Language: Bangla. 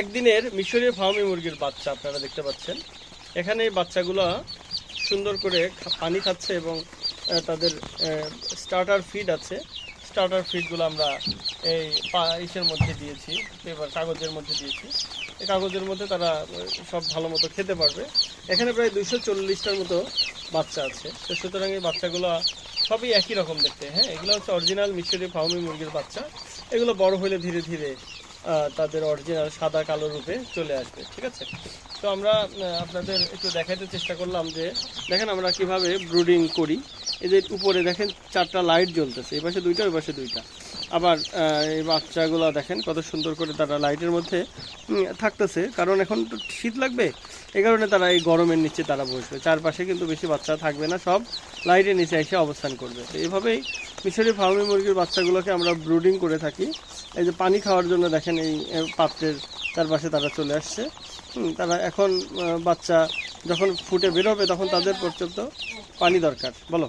একদিনের মিশরীয় ফার্মি মুরগির বাচ্চা আপনারা দেখতে পাচ্ছেন। এখানে এই বাচ্চাগুলো সুন্দর করে পানি খাচ্ছে এবং তাদের স্টার্টার ফিড আছে। স্টার্টার ফিডগুলো আমরা এই ইসের মধ্যে দিয়েছি, এবার কাগজের মধ্যে দিয়েছি। এই কাগজের মধ্যে তারা সব ভালো মতো খেতে পারবে। এখানে প্রায় দুশো চল্লিশটার মতো বাচ্চা আছে। তো সুতরাং এই বাচ্চাগুলো সবই একই রকম দেখতে। হ্যাঁ এগুলো হচ্ছে অরিজিনাল মিশরি ফার্মি মুরগির বাচ্চা। এগুলো বড় হলে ধীরে ধীরে তাদের অরিজিনাল সাদা কালো রূপে চলে আসবে, ঠিক আছে? তো আমরা আপনাদের একটু দেখাতে চেষ্টা করলাম যে, দেখেন আমরা কীভাবে ব্রুডিং করি। এদের উপরে দেখেন চারটা লাইট জ্বলতেছে, এই পাশে দুইটা, ওই পাশে দুইটা। আবার এই বাচ্চাগুলো দেখেন কত সুন্দর করে তারা লাইটের মধ্যে থাকতেছে। কারণ এখন তো শীত লাগবে এই কারণে তারা এই গরমের নিচে তারা বসবে। চারপাশে কিন্তু বেশি বাচ্চা থাকবে না, সব লাইটের নিচে এসে অবস্থান করবে। তো এইভাবেই মিশরি ফার্মি মুরগির বাচ্চাগুলোকে আমরা ব্রুডিং করে থাকি। এই যে পানি খাওয়ার জন্য দেখেন এই পাত্রের চারপাশে তারা চলে আসছে। তারা এখন বাচ্চা যখন ফুটে বেরোবে তখন তাদের পর্যন্ত পানি দরকার। বলো।